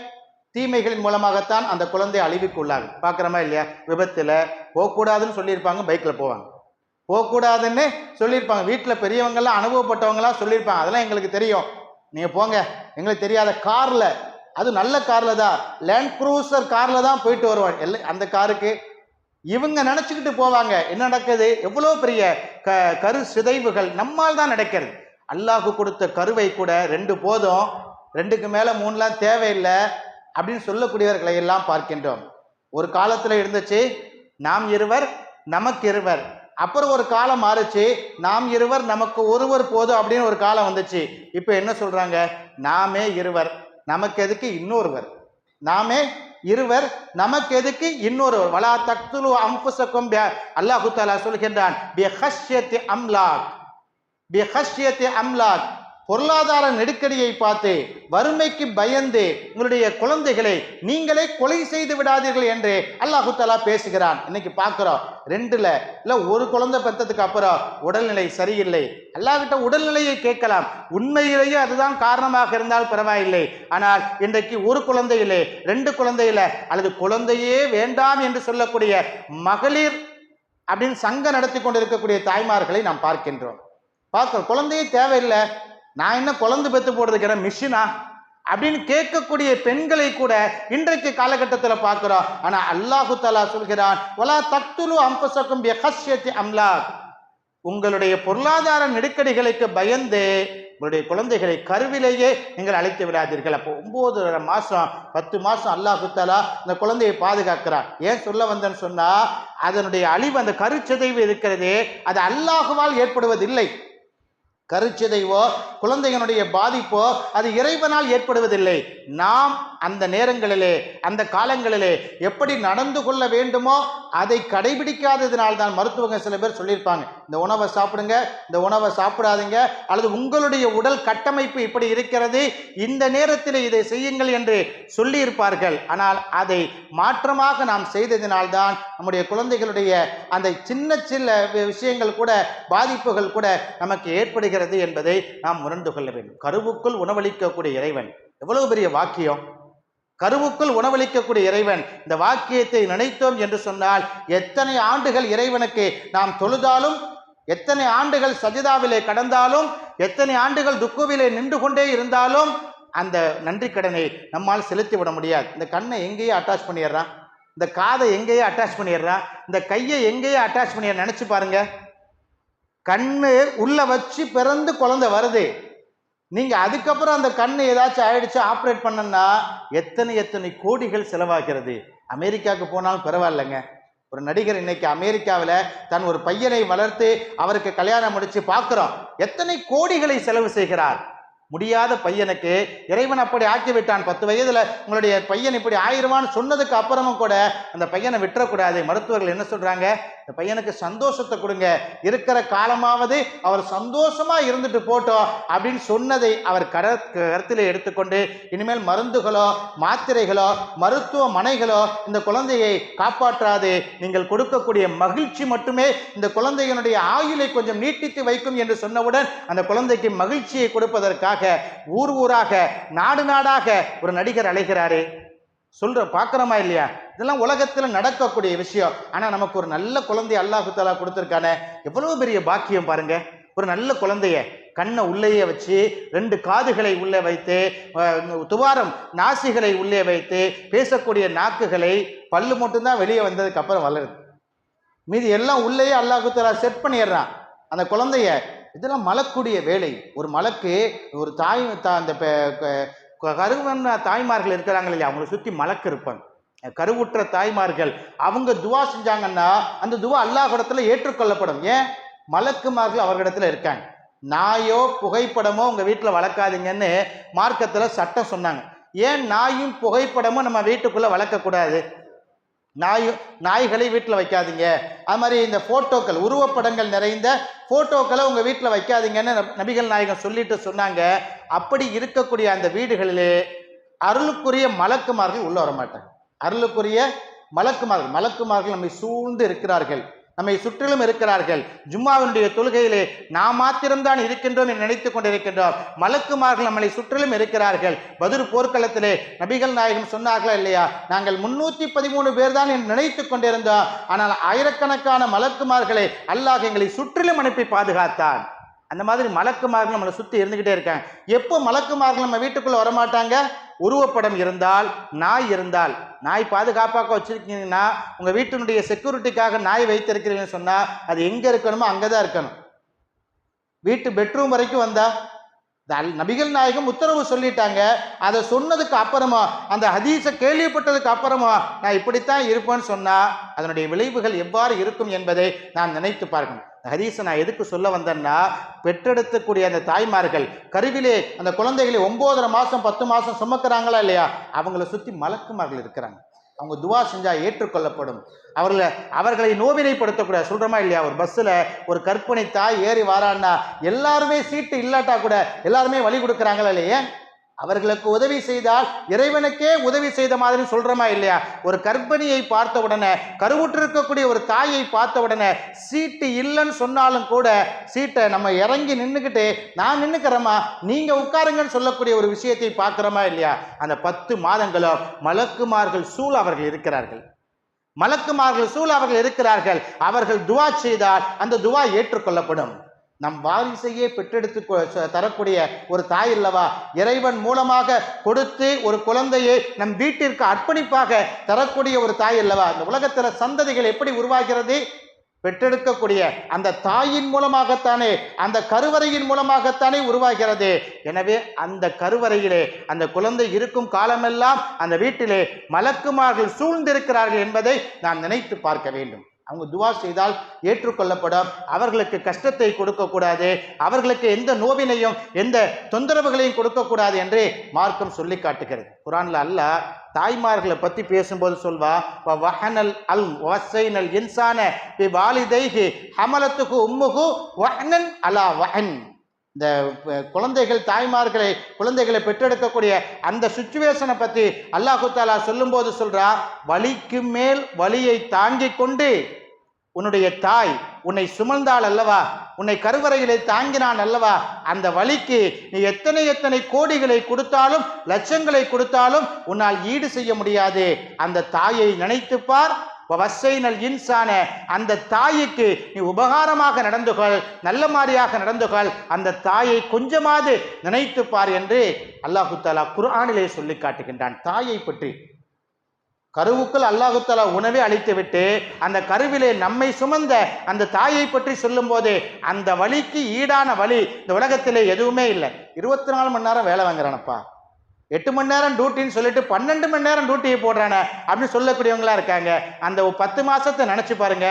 தீமைகளின் மூலமாகத்தான் அந்த குழந்தை அழிவுக்கு உள்ளாகும். பார்க்குறோமா இல்லையா? விபத்தில் போகக்கூடாதுன்னு சொல்லியிருப்பாங்க பைக்கில் போவாங்க. போகக்கூடாதுன்னு சொல்லியிருப்பாங்க. வீட்டில் பெரியவங்கள்லாம் அனுபவப்பட்டவங்களாம் சொல்லியிருப்பாங்க. அதெல்லாம் எங்களுக்கு தெரியும். நீங்கள் போங்க. எங்களுக்கு தெரியாத காரில் அது நல்ல காரில் தான். லேண்ட் க்ரூசர் காரில் தான் போயிட்டு வருவாங்க எல்ல அந்த காருக்கு இவங்க நினச்சிக்கிட்டு போவாங்க. என்ன நடக்குது? எவ்வளோ பெரிய க கரு சிதைவுகள் நம்மால் தான் நடக்கிறது. அல்லாஹு கொடுத்த கருவை கூட ரெண்டு போதும். ரெண்டுக்கு மேலே மூணுலாம் தேவையில்லை அப்படின்னு சொல்லக்கூடியவர்களை எல்லாம் பார்க்கின்றோம். ஒரு காலத்தில் இருந்துச்சு நாம் இருவர் நமக்கு இருவர். அப்புறம் ஒரு காலம் மாறுச்சு நாம் இருவர் நமக்கு ஒருவர் போதும் அப்படின்னு ஒரு காலம் வந்துச்சு. இப்போ என்ன சொல்கிறாங்க நாமே இருவர். நமக்கு எதுக்கு இன்னொருவர்? நாமே இருவர் நமக்கு எதுக்கு இன்னொருவர்? வலா தக்துலு அம்புசக்கும் அல்லாஹு தாலா சொல்கின்றான் பி ஹஷ்யத்தி அம்லாக். பி ஹஷ்யத்தி அம்லாக். பொருளாதார நெருக்கடியை பார்த்து வறுமைக்கு பயந்து உங்களுடைய குழந்தைகளை நீங்களே கொலை செய்து விடாதீர்கள் என்று அல்லாஹு தஆலா பேசுகிறான். இன்னைக்கு பார்க்குறோம் ரெண்டுல இல்லை ஒரு குழந்தை பெற்றதுக்கு அப்புறம் உடல்நிலை சரியில்லை. அல்லாவிட்ட உடல்நிலையை கேட்கலாம். உண்மையிலேயே அதுதான் காரணமாக இருந்தால் பரவாயில்லை. ஆனால் இன்றைக்கு ஒரு குழந்தையிலே ரெண்டு குழந்தையில அல்லது குழந்தையே வேண்டாம் என்று சொல்லக்கூடிய மகளிர் அப்படின்னு சங்கம் நடத்தி கொண்டிருக்கக்கூடிய தாய்மார்களை நாம் பார்க்கின்றோம். பார்க்கிறோம் குழந்தையே தேவையில்லை. நான் என்ன குழந்தை பெத்து போடுறதுக்கு மிஷினா? அப்படின்னு கேட்கக்கூடிய பெண்களை கூட இன்றைக்கு காலகட்டத்தில் பார்க்கிறோம். ஆனால் அல்லாஹு தலா சொல்கிறான் வலா தக்துலு அம்பசக்கும் பிஹஷ்யத்தி அம்லா உங்களுடைய பொருளாதார நெருக்கடிகளுக்கு பயந்து உங்களுடைய குழந்தைகளை கருவிலேயே நீங்கள் அழைத்து விடாதீர்கள். அப்போ ஒம்பது மாதம் பத்து மாதம் அல்லாஹு தாலா இந்த குழந்தையை பாதுகாக்கிறார் ஏன் சொல்ல வந்தேன்னு சொன்னால் அதனுடைய அழிவு அந்த கருச்சிதைவு இருக்கிறதே அது அல்லாஹுவால் ஏற்படுவதில்லை. கருச்சிதைவோ குழந்தைகளுடைய பாதிப்போ அது இறைவனால் ஏற்படுவதில்லை. நாம் அந்த நேரங்களிலே அந்த காலங்களிலே எப்படி நடந்து கொள்ள வேண்டுமோ அதை கடைபிடிக்காததினால்தான் மருத்துவங்க சில பேர் சொல்லியிருப்பாங்க. இந்த உணவை சாப்பிடுங்க இந்த உணவை சாப்பிடாதீங்க அல்லது உங்களுடைய உடல் கட்டமைப்பு இப்படி இருக்கிறது இந்த நேரத்தில் இதை செய்யுங்கள் என்று சொல்லியிருப்பார்கள். ஆனால் அதை மாற்றமாக நாம் செய்ததினால்தான் நம்முடைய குழந்தைகளுடைய அந்த சின்ன சின்ன விஷயங்கள் கூட பாதிப்புகள் கூட நமக்கு ஏற்படுகிறது என்பதை நாம் உணர்ந்து கொள்ள வேண்டும். கருவுக்குள் உணவளிக்கக்கூடிய இறைவன் எவ்வளவு பெரிய வாக்கியம். கருவுக்குள் உணவளிக்கக்கூடிய இறைவன் இந்த வாக்கியத்தை நினைத்தோம் என்று சொன்னால் எத்தனை ஆண்டுகள் இறைவனுக்கு நாம் தொழுதாலும் எத்தனை ஆண்டுகள் சஜிதாவிலே கடந்தாலும் எத்தனை ஆண்டுகள் துக்குவிலே நின்று கொண்டே இருந்தாலும் அந்த நன்றி கடனை நம்மால் செலுத்தி விட முடியாது. இந்த கண்ணை எங்கேயோ அட்டாச் பண்ணிடுறான். இந்த காதை எங்கேயோ அட்டாச் பண்ணிடுறான். இந்த கையை எங்கேயோ அட்டாச் பண்ணிடுற நினச்சி பாருங்க. கண்ணு உள்ளே வச்சு பிறந்து குழந்தை வருது. நீங்கள் அதுக்கப்புறம் அந்த கண்ணு ஏதாச்சும் ஆயிடுச்சு ஆப்ரேட் பண்ணனா எத்தனை எத்தனை கோடிகள் செலவாகிறது. அமெரிக்காவுக்கு போனாலும் பரவாயில்லைங்க. ஒரு நடிகர் இன்னைக்கு அமெரிக்காவில் தன் ஒரு பையனை வளர்த்து அவருக்கு கல்யாணம் முடிச்சு பார்க்குறோம். எத்தனை கோடிகளை செலவு செய்கிறார்? முடியாத பையனுக்கு இறைவன் அப்படி ஆக்கி விட்டான் பத்து வயதில் உங்களுடைய பையன் இப்படி ஆயிருவான்னு சொன்னதுக்கு அப்புறமும் கூட அந்த பையனை விட்டுறக்கூடாது. மருத்துவர்கள் என்ன சொல்கிறாங்க இந்த பையனுக்கு சந்தோஷத்தை கொடுங்க. இருக்கிற காலமாவது அவர் சந்தோஷமா இருந்துட்டு போட்டோம் அப்படின்னு சொன்னதை அவர் கர கருத்தில் எடுத்துக்கொண்டு இனிமேல் மருந்துகளோ மாத்திரைகளோ மருத்துவமனைகளோ இந்த குழந்தையை காப்பாற்றாது. நீங்கள் கொடுக்கக்கூடிய மகிழ்ச்சி மட்டுமே இந்த குழந்தையினுடைய ஆயுளை கொஞ்சம் நீட்டித்து வைக்கும் என்று சொன்னவுடன் அந்த குழந்தைக்கு மகிழ்ச்சியை கொடுப்பதற்காக ஊர் ஊராக நாடு நாடாக ஒரு நடிகர் அழைகிறாரே. சொல்கிற பார்க்குறோமா இல்லையா? இதெல்லாம் உலகத்தில் நடக்கக்கூடிய விஷயம். ஆனால் நமக்கு ஒரு நல்ல குழந்தைய அல்லாஹு தாலா கொடுத்துருக்கானே. எவ்வளோ பெரிய பாக்கியம் பாருங்க. ஒரு நல்ல குழந்தைய கண்ணை உள்ளேயே வச்சு ரெண்டு காதுகளை உள்ளே வைத்து துவாரம் நாசிகளை உள்ளே வைத்து பேசக்கூடிய நாக்குகளை பல்லு மட்டும்தான் வெளியே வந்ததுக்கு அப்புறம் வளருது. மீதி எல்லாம் உள்ளேயே அல்லாஹு தாலா செட் பண்ணிடுறான். அந்த குழந்தைய இதெல்லாம் மலக்கூடிய வேலை. ஒரு மலக்கு ஒரு தாய் தா- அந்த பெ- கருவன் தாய்மார்கள் இருக்கிறாங்க இல்லையா? அவங்களை சுற்றி மலக்கு இருப்பாங்க கருவுற்ற தாய்மார்கள் அவங்க துவா செஞ்சாங்கன்னா அந்த துவா அல்லாஹிடத்துல ஏற்றுக்கொள்ளப்படும். ஏன்? மலக்குமார்கள் அவர்களிடத்துல இருக்காங்க. நாயோ புகைப்படமோ உங்கள் வீட்டில் வளர்க்காதீங்கன்னு மார்க்கத்தில் சட்டம் சொன்னாங்க. ஏன் நாயும் புகைப்படமும் நம்ம வீட்டுக்குள்ளே வளர்க்கக்கூடாது? நாய் நாய்களை வீட்டில் வைக்காதீங்க. அது மாதிரி இந்த ஃபோட்டோக்கள் உருவப்படங்கள் நிறைந்த ஃபோட்டோக்களை உங்கள் வீட்டில் வைக்காதீங்கன்னு நபிகள் நாயகம் சொல்லிட்டு சொன்னாங்க. அப்படி இருக்கக்கூடிய அந்த வீடுகளிலே அருளுக்குரிய மலக்குமார்கள் உள்ளே வர மாட்டாங்க அருளுக்குரிய மலக்குமார்கள் மலக்குமார்கள் நம்மை சூழ்ந்து இருக்கிறார்கள். நம்மை சுற்றிலும் இருக்கிறார்கள். ஜும்மாவினுடைய தொழுகையிலே நாம் மாத்திரம்தான் இருக்கின்றோம் என்று நினைத்துக் கொண்டிருக்கின்றோம். மலக்குமார்கள் நம்மளை சுற்றிலும் இருக்கிறார்கள். பதில் போர்க்களத்திலே நபிகள் நாயகம் சொன்னார்களா இல்லையா? நாங்கள் முன்னூத்தி பதிமூணு பேர் தான் என்று நினைத்துக் கொண்டிருந்தோம். ஆனால் ஆயிரக்கணக்கான மலக்குமார்களை அல்லாஹ் எங்களை சுற்றிலும் அனுப்பி பாதுகாத்தான். அந்த மாதிரி மலக்குமார்கள் நம்மளை சுற்றி இருந்துக்கிட்டே இருக்காங்க எப்போ மலக்குமார்கள் நம்ம வீட்டுக்குள்ளே வரமாட்டாங்க? உருவப்படம் இருந்தால் நாய் இருந்தால். நாய் பாதுகாப்பாக வச்சுருக்கீங்கன்னா உங்கள் வீட்டினுடைய செக்யூரிட்டிக்காக நாய் வைத்திருக்கிறீங்கன்னு சொன்னால் அது எங்கே இருக்கணுமோ அங்கே தான் இருக்கணும். வீட்டு பெட்ரூம் வரைக்கும் வந்தால் நபிகள் நாயகம் உத்தரவு சொல்லிட்டாங்க. அதை சொன்னதுக்கு அப்புறமா அந்த ஹதீஸை கேள்விப்பட்டதுக்கு அப்புறமா நான் இப்படித்தான் இருப்பேன்னு சொன்னால் அதனுடைய விளைவுகள் எவ்வாறு இருக்கும் என்பதை நான் நினைத்து பார்க்கணும். இந்த நான் எதுக்கு சொல்ல வந்தேன்னா பெற்றெடுக்கக்கூடிய அந்த தாய்மார்கள் கருவிலே அந்த குழந்தைகளை ஒம்போதரை மாதம் பத்து மாதம் சுமக்கிறாங்களா இல்லையா? அவங்கள சுற்றி மலக்குமார்கள் இருக்கிறாங்க. அவங்க துவா செஞ்சால் ஏற்றுக்கொள்ளப்படும். அவர்களை அவர்களை நோவினைப்படுத்தக்கூடாது. சொல்கிறோமா இல்லையா? ஒரு பஸ்ஸில் ஒரு கற்பனை தாய் ஏறி வாரான்னா எல்லாருமே சீட்டு இல்லாட்டா கூட எல்லாருமே வழி கொடுக்குறாங்களா இல்லையே? அவர்களுக்கு உதவி செய்தால் இறைவனுக்கே உதவி செய்த மாதிரி சொல்கிறோமா இல்லையா? ஒரு கர்ப்பிணியை பார்த்த உடனே கருவுற்றிருக்கக்கூடிய ஒரு தாயை பார்த்த உடனே சீட்டு இல்லைன்னு சொன்னாலும் கூட சீட்டை நம்ம இறங்கி நின்றுக்கிட்டு நான் நின்றுக்கிறேம்மா நீங்கள் உட்காருங்கன்னு சொல்லக்கூடிய ஒரு விஷயத்தை பார்க்குறோமா இல்லையா? அந்த பத்து மாதங்களும் மலக்குமார்கள் சூழ் அவர்கள் இருக்கிறார்கள். மலக்குமார்கள் சூழ் அவர்கள் இருக்கிறார்கள். அவர்கள் துவா செய்தால் அந்த துவா ஏற்றுக்கொள்ளப்படும். நம் வாரிசையே பெற்றெடுத்து கொ- தரக்கூடிய ஒரு தாய் அல்லவா? இறைவன் மூலமாக கொடுத்து ஒரு குழந்தையை நம் வீட்டிற்கு அர்ப்பணிப்பாக தரக்கூடிய ஒரு தாய் அல்லவா? இந்த உலகத்தில் சந்ததிகள் எப்படி உருவாகிறது? பெற்றெடுக்கக்கூடிய அந்த தாயின் மூலமாகத்தானே அந்த கருவறையின் மூலமாகத்தானே உருவாகிறது. எனவே அந்த கருவறையிலே அந்த குழந்தை இருக்கும் காலமெல்லாம் அந்த வீட்டிலே மலக்குமார்கள் சூழ்ந்திருக்கிறார்கள் என்பதை நாம் நினைத்து பார்க்க வேண்டும். அவங்க துவா செய்தால் ஏற்றுக்கொள்ளப்படும். அவர்களுக்கு கஷ்டத்தை கொடுக்கக்கூடாது. அவர்களுக்கு எந்த நோவினையும் எந்த தொந்தரவுகளையும் கொடுக்கக்கூடாது என்று மார்க்கம் சொல்லி காட்டுகிறது. குரான்ல அல்லாஹ் தாய்மார்களை பற்றி பேசும்போது சொல்வா வஹனல் அல் வசைனல் இன்சான பி வாலிதைஹி ஹமலத்துக்கு உம்முகு வஹனன் அலா வஹன். இந்த குழந்தைகள் தாய்மார்களை குழந்தைகளை பெற்றெடுக்கக்கூடிய அந்த சுச்சுவேஷனை பற்றி அல்லாஹு தாலா சொல்லும்போது சொல்கிறா வலிக்கு மேல் வலியை தாங்கிக் கொண்டு உன்னுடைய தாய் உன்னை சுமந்தாள் அல்லவா? உன்னை கருவறையிலே தாங்கினான் அல்லவா? அந்த வழிக்கு நீ எத்தனை எத்தனை கோடிகளை கொடுத்தாலும் லட்சங்களை கொடுத்தாலும் உன்னால் ஈடு செய்ய முடியாது. அந்த தாயை நினைத்துப்பார் வசைனல் இன்சான அந்த தாய்க்கு நீ உபகாரமாக நடந்து கொள் நல்ல மாதிரியாக நடந்து கொள் அந்த தாயை கொஞ்சமாவது நினைத்து பார் என்று அல்லாஹு தாலா குர்ஆனிலே சொல்லி காட்டுகின்றான். தாயை பற்றி. கருவுக்குள் அல்லாஹு தாலா உணவை அளித்துவிட்டு அந்த கருவிலே நம்மை சுமந்த அந்த தாயை பற்றி சொல்லும்போது அந்த வழிக்கு ஈடான வழி இந்த உலகத்திலே எதுவுமே இல்லை. இருபத்தி நாலு மணி நேரம் வேலை வாங்குறானப்பா. எட்டு மணி நேரம் டியூட்டின்னு சொல்லிட்டு பன்னெண்டு மணி நேரம் டியூட்டியை போடுறானே அப்படின்னு சொல்லக்கூடியவங்களா இருக்காங்க. அந்த பத்து மாசத்தை நினைச்சு பாருங்க.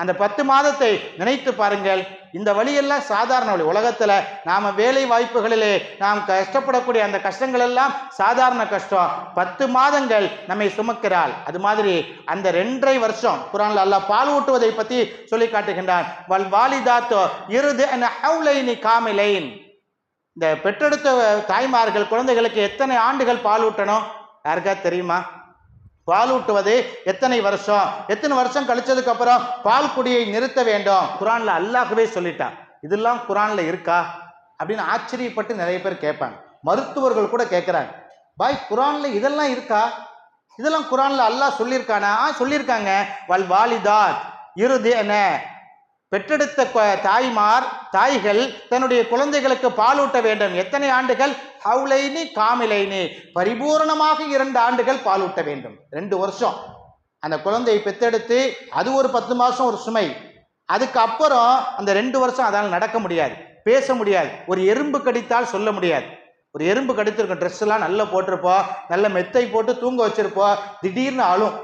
அந்த பத்து மாதத்தை நினைத்து பாருங்கள். இந்த வழியெல்லாம் சாதாரண வழி. உலகத்தில் நாம் வேலை வாய்ப்புகளிலே நாம் கஷ்டப்படக்கூடிய அந்த கஷ்டங்கள் எல்லாம் சாதாரண கஷ்டம். பத்து மாதங்கள் நம்மை சுமக்கிறாள். அது மாதிரி அந்த ரெண்டரை வருஷம் குரான்ல அல்லாஹ் பால் ஊட்டுவதை பற்றி சொல்லி காட்டுகின்றான். வல் வாலிதாத்தோ இருது ஹவுலைனி காமிலைன். இந்த பெற்றெடுத்த தாய்மார்கள் குழந்தைகளுக்கு எத்தனை ஆண்டுகள் பால் ஊட்டணும்? யாருக்கா தெரியுமா? பால் ஊட்டுவது எத்தனை வருஷம்? எத்தனை வருஷம் கழிச்சதுக்கு அப்புறம் பால் குடியை நிறுத்த வேண்டும்? குரான்ல அல்லாஹ்வே சொல்லிட்டான். இதெல்லாம் குரான்ல இருக்கா? அப்படின்னு ஆச்சரியப்பட்டு நிறைய பேர் கேட்பாங்க. மருத்துவர்கள் கூட கேட்குறாங்க. பாய் குரான்ல இதெல்லாம் இருக்கா? இதெல்லாம் குரான்ல அல்லாஹ் சொல்லியிருக்கானா? ஆ சொல்லியிருக்காங்க. வல் வாலிதாத் இறுதி என்ன? பெற்றெடுத்த தாய்மார் தாய்கள் தன்னுடைய குழந்தைகளுக்கு பாலூட்ட வேண்டும். எத்தனை ஆண்டுகள்? ஹவுலைனி காமிலைனி. பரிபூரணமாக இரண்டு ஆண்டுகள் பாலூட்ட வேண்டும். ரெண்டு வருஷம். அந்த குழந்தையை பெத்தெடுத்து அது ஒரு பத்து மாதம் ஒரு சுமை. அதுக்கப்புறம் அந்த ரெண்டு வருஷம் அதால் நடக்க முடியாது. பேச முடியாது. ஒரு எறும்பு கடித்தால் சொல்ல முடியாது. ஒரு எறும்பு கடித்திருக்கும் ட்ரெஸ் எல்லாம் நல்லா போட்டிருப்போம் நல்ல மெத்தை போட்டு தூங்க வச்சிருப்போம் திடீர்னு ஆளும்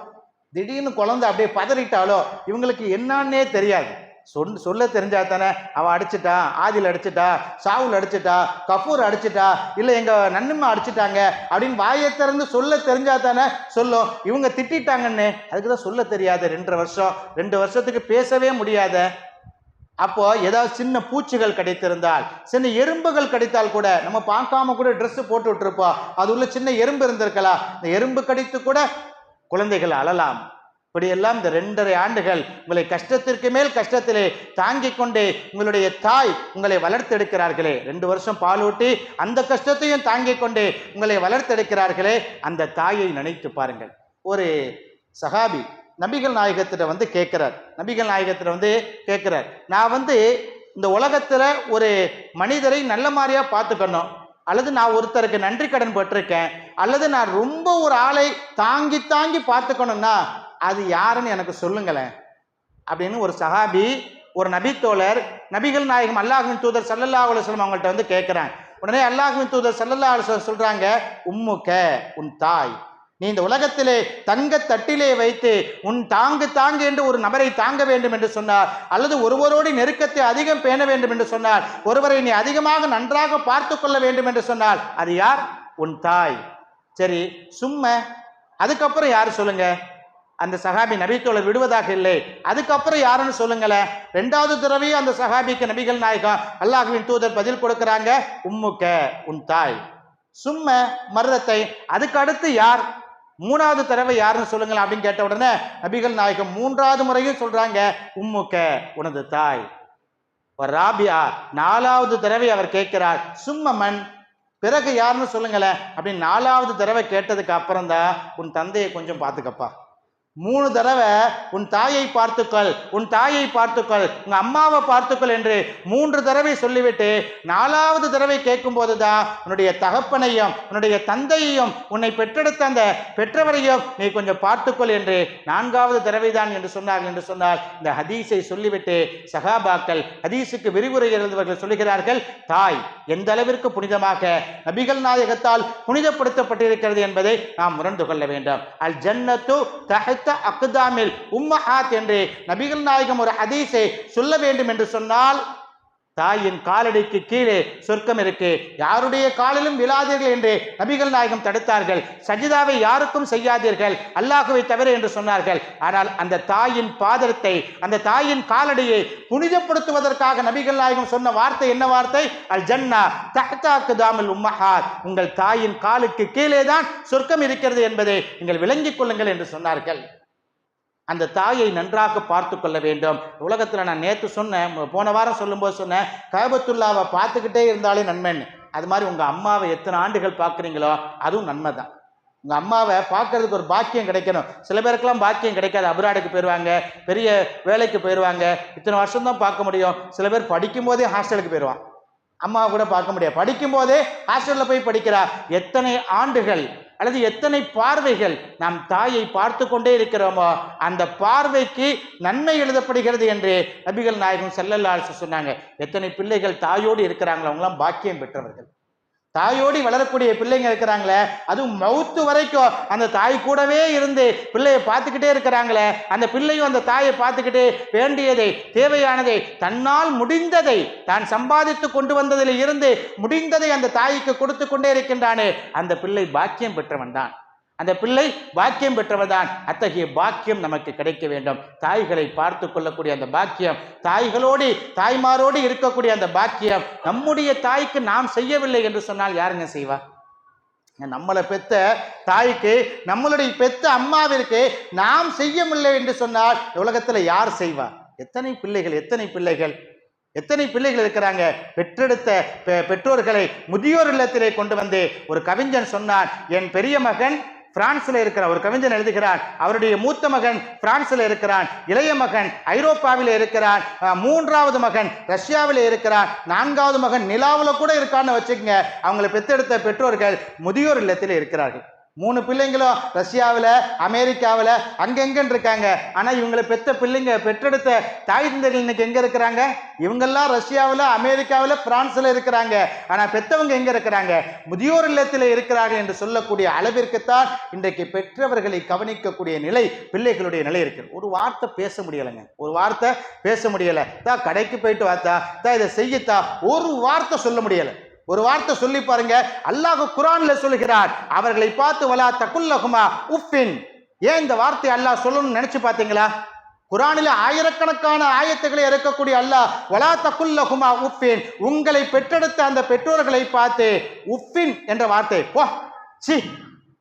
திடீர்னு குழந்தை அப்படியே பதறிட்டாலோ இவங்களுக்கு என்னன்னே தெரியாது. சொல் சொல்ல தெரிஞ்சா தானே அவன் அடிச்சிட்டான் ஆதில் அடிச்சிட்டா சாவுல் அடிச்சிட்டா கஃபூர் அடிச்சிட்டா இல்லை எங்கள் நன்மை அடிச்சிட்டாங்க அப்படின்னு வாயை திறந்து சொல்ல தெரிஞ்சா தானே சொல்லும் இவங்க திட்டாங்கன்னு அதுக்கு தான் சொல்ல தெரியாது. ரெண்டரை வருஷம் ரெண்டு வருஷத்துக்கு பேசவே முடியாத. அப்போ ஏதாவது சின்ன பூச்சிகள் கிடைத்திருந்தால் சின்ன எறும்புகள் கிடைத்தால் கூட நம்ம பார்க்காம கூட ட்ரெஸ்ஸு போட்டு விட்டுருப்போம் அது உள்ள சின்ன எறும்பு இருந்திருக்கலாம். இந்த எறும்பு கடித்து கூட குழந்தைகள் அழலாம். இப்படியெல்லாம் இந்த ரெண்டரை ஆண்டுகள் உங்களை கஷ்டத்திற்கு மேல் கஷ்டத்திலே தாங்கிக் கொண்டே உங்களுடைய தாய் உங்களை வளர்த்தெடுக்கிறார்களே. ரெண்டு வருஷம் பாலூட்டி அந்த கஷ்டத்தையும் தாங்கிக் கொண்டே உங்களை வளர்த்தெடுக்கிறார்களே. அந்த தாயை நினைத்து பாருங்கள். ஒரு சஹாபி நபிகள் நாயகத்திட்ட வந்து கேட்கிறார். நபிகள் நாயகத்திட்ட வந்து கேட்கிறார். நான் வந்து இந்த உலகத்தில் ஒரு மனிதரை நல்ல மாதிரியாக பார்த்துக்கணும். அல்லது நான் ஒருத்தருக்கு நன்றி கடன் பட்டிருக்கேன். அல்லது நான் ரொம்ப ஒரு ஆளை தாங்கி தாங்கி பார்த்துக்கணும்னா அது யாருன்னு எனக்கு சொல்லுங்களேன். அப்படின்னு ஒரு சஹாபி ஒரு நபித்தோழர் நபிகள் நாயகம் அல்லாஹின் தூதர் சல்லல்லா அலுவலம் அவங்கள்ட்ட வந்து கேட்குறாங்க உடனே அல்லாஹின் தூதர் சல்லல்லா அலுவலம் சொல்கிறாங்க உம்முக்க உன் தாய் நீ இந்த உலகத்திலே தங்க தட்டிலே வைத்து உன் தாங்கு தாங்கு என்று ஒரு நபரை தாங்க வேண்டும் என்று சொன்னார். அல்லது ஒருவரோடு நெருக்கத்தை அதிகம் பேண வேண்டும் என்று சொன்னார். ஒருவரை நீ அதிகமாக நன்றாக பார்த்து கொள்ள வேண்டும் என்று சொன்னால் அது யார்? உன் தாய். சரி சும்மா. அதுக்கப்புறம் யார் சொல்லுங்கள் அந்த சஹாபி நபித்தோழர் விடுவதாக இல்லை. அதுக்கப்புறம் யாருன்னு சொல்லுங்களேன். ரெண்டாவது தடவையும் அந்த சஹாபிக்கு நபிகள் நாயகம் அல்லாஹ்வின் தூதர் பதில் கொடுக்குறாங்க. உம்முக்க உன் தாய். சும்ம மர்ரத்தை அதுக்கு அடுத்து யார்? மூணாவது தடவை யாருன்னு சொல்லுங்களேன் அப்படின்னு கேட்ட உடனே நபிகள் நாயகம் மூன்றாவது முறையும் சொல்றாங்க. உம்முக்க உனது தாய். ராபியா நாலாவது தடவை அவர் கேட்கிறார். சும்மமன் பிறகு யாருன்னு சொல்லுங்களேன். அப்படின்னு நாலாவது தடவை கேட்டதுக்கு அப்புறம் தான் உன் தந்தையை கொஞ்சம் பார்த்துக்கப்பா. மூணு தடவை உன் தாயை பார்த்துக்கொள் உன் தாயை பார்த்துக்கொள் உங்க அம்மாவை பார்த்துக்கொள் என்று மூன்று தடவை சொல்லிவிட்டு நாலாவது தடவை கேட்கும்போது தான் உன்னுடைய தகப்பனையும் உன்னுடைய தந்தையையும் உன்னை பெற்றெடுத்த அந்த பெற்றவரையும் நீ கொஞ்சம் பார்த்துக்கொள் என்று நான்காவது தடவை தான் என்று சொன்னார்கள் என்று சொன்னால் இந்த ஹதீஸை சொல்லிவிட்டு சகாபாக்கள் ஹதீஸுக்கு விரிவுரை இருந்தவர்கள் சொல்லுகிறார்கள் தாய் எந்த அளவிற்கு புனிதமாக நபிகள் நாயகத்தால் புனிதப்படுத்தப்பட்டிருக்கிறது என்பதை நாம் உணர்ந்து கொள்ள வேண்டும். அல் ஜன்னத்து தஹத்த அக்தாமில் உம்மஹாத் என்று நபிகள் நாயகம் ஒரு ஹதீஸை சொல்ல வேண்டும் என்று சொன்னால் தாயின் காலடிக்கு கீழே சொர்க்கம் இருக்கு. யாருடைய காலிலும் விழாதீர்கள் என்று நபிகள் நாயகம் தடுத்தார்கள். சஜிதாவை யாருக்கும் செய்யாதீர்கள். அல்லாஹுவை தவிர என்று சொன்னார்கள். ஆனால் அந்த தாயின் பாதத்தை அந்த தாயின் காலடியை புனிதப்படுத்துவதற்காக நபிகள் நாயகம் சொன்ன வார்த்தை என்ன வார்த்தை? அல் ஜன்னா தஹ்தாக்கு தாமல் உம்மஹாத். உங்கள் தாயின் காலுக்கு கீழே தான் சொர்க்கம் இருக்கிறது என்பதை நீங்கள் விளங்கிக் கொள்ளுங்கள் என்று சொன்னார்கள். அந்த தாயை நன்றாக பார்த்து கொள்ள வேண்டும். உலகத்தில் நான் நேற்று சொன்னேன் போன வாரம் சொல்லும்போது சொன்னேன் கயபத்துல்லாவை பார்த்துக்கிட்டே இருந்தாலே நன்மைன்னு. அது மாதிரி உங்கள் அம்மாவை எத்தனை ஆண்டுகள் பார்க்குறீங்களோ அதுவும் நன்மை தான். உங்கள் அம்மாவை பார்க்கறதுக்கு ஒரு பாக்கியம் கிடைக்கணும். சில பேருக்கெல்லாம் பாக்கியம் கிடைக்காது. அபராடுக்கு போயிடுவாங்க பெரிய வேலைக்கு போயிடுவாங்க இத்தனை வருஷம் தான் பார்க்க முடியும். சில பேர் படிக்கும்போதே ஹாஸ்டலுக்கு போயிடுவான் அம்மாவை கூட பார்க்க முடியாது. படிக்கும் போதே ஹாஸ்டலில் போய் படிக்கிறா. எத்தனை ஆண்டுகள் அல்லது எத்தனை பார்வைகள் நம் தாயை பார்த்து கொண்டே இருக்கிறோமோ அந்த பார்வைக்கு நன்மை எழுதப்படுகிறது என்று நபிகள் நாயகம் செல்லல்லாசு சொன்னாங்க. எத்தனை பிள்ளைகள் தாயோடு இருக்கிறாங்களோ அவங்களாம் பாக்கியம் பெற்றவர்கள். தாயோடி வளரக்கூடிய பிள்ளைங்க இருக்கிறாங்களே அதுவும் மவுத்து வரைக்கும் அந்த தாய் கூடவே இருந்து பிள்ளையை பார்த்துக்கிட்டே இருக்கிறாங்களே அந்த பிள்ளையும் அந்த தாயை பார்த்துக்கிட்டு வேண்டியதை தேவையானதை தன்னால் முடிந்ததை தான் சம்பாதித்து கொண்டு வந்ததில் இருந்து முடிந்ததை அந்த தாய்க்கு கொடுத்து கொண்டே இருக்கின்றானே அந்த பிள்ளை பாக்கியம் பெற்றவன் தான் அந்த பிள்ளை பாக்கியம் பெற்றவர்தான் அத்தகைய பாக்கியம் நமக்கு கிடைக்க வேண்டும். தாய்களை பார்த்து கொள்ளக்கூடிய அந்த பாக்கியம் தாய்களோடு தாய்மாரோடு இருக்கக்கூடிய அந்த பாக்கியம் நம்முடைய தாய்க்கு நாம் செய்யவில்லை என்று சொன்னால் யாருங்க செய்வா? நம்மளை பெத்த தாய்க்கு நம்மளுடைய பெத்த அம்மாவிற்கு நாம் செய்யவில்லை என்று சொன்னால் உலகத்தில் யார் செய்வா? எத்தனை பிள்ளைகள் எத்தனை பிள்ளைகள்? எத்தனை பிள்ளைகள் இருக்கிறாங்க? பெற்றெடுத்த பெ- பெற்றோர்களை முதியோர் இல்லத்திலே கொண்டு வந்து ஒரு கவிஞன் சொன்னான் என் பெரிய மகன் பிரான்ஸ்ல இருக்கிற ஒரு கவிஞன் எழுதுகிறான் அவருடைய மூத்த மகன் பிரான்ஸ்ல இருக்கிறான் இளைய மகன் ஐரோப்பாவில் இருக்கிறான் மூன்றாவது மகன் ரஷ்யாவில் இருக்கிறான் நான்காவது மகன் நிலாவில் கூட இருக்கான்னு வச்சுக்கோங்க. அவங்களை பெற்றெடுத்த பெற்றோர்கள் முதியோர் இல்லத்தில் இருக்கிறார்கள். மூணு பிள்ளைங்களும் ரஷ்யாவில் அமெரிக்காவில் அங்கெங்கன்னு இருக்காங்க. ஆனால் இவங்களை பெற்ற பிள்ளைங்க பெற்றெடுத்த தாய் தந்தைகள் இன்னைக்கு எங்கே இருக்கிறாங்க? இவங்கெல்லாம் ரஷ்யாவில் அமெரிக்காவில் பிரான்ஸில் இருக்கிறாங்க. ஆனால் பெற்றவங்க எங்கே இருக்கிறாங்க? முதியோர் இல்லத்தில் இருக்கிறார்கள் என்று சொல்லக்கூடிய அளவிற்குத்தான் இன்றைக்கு பெற்றவர்களை கவனிக்கக்கூடிய நிலை பிள்ளைகளுடைய நிலை இருக்குது ஒரு வார்த்தை பேச முடியலைங்க. ஒரு வார்த்தை பேச முடியலை. தா கடைக்கு போயிட்டு வாத்தா. தா இதை செய்யத்தா. ஒரு வார்த்தை சொல்ல முடியலை. ஒரு வார்த்தை சொல்லி பாருங்க. அல்லாஹ் குரான்ல சொல்லுகிறார். அவர்களை பார்த்து வலா தக்குல்லகுமா உப்பின் ஏன் இந்த வார்த்தை அல்லாஹ் சொல்லணும்னு நினைச்சு பார்த்தீங்களா? குரானில் ஆயிரக்கணக்கான ஆயத்துக்களை இறக்கக்கூடிய அல்லாஹ் வலா தக்குல்லகுமா உப்பின் உங்களை பெற்றெடுத்த அந்த பெற்றோர்களை பார்த்து உப்பின் என்ற வார்த்தை. போ சி.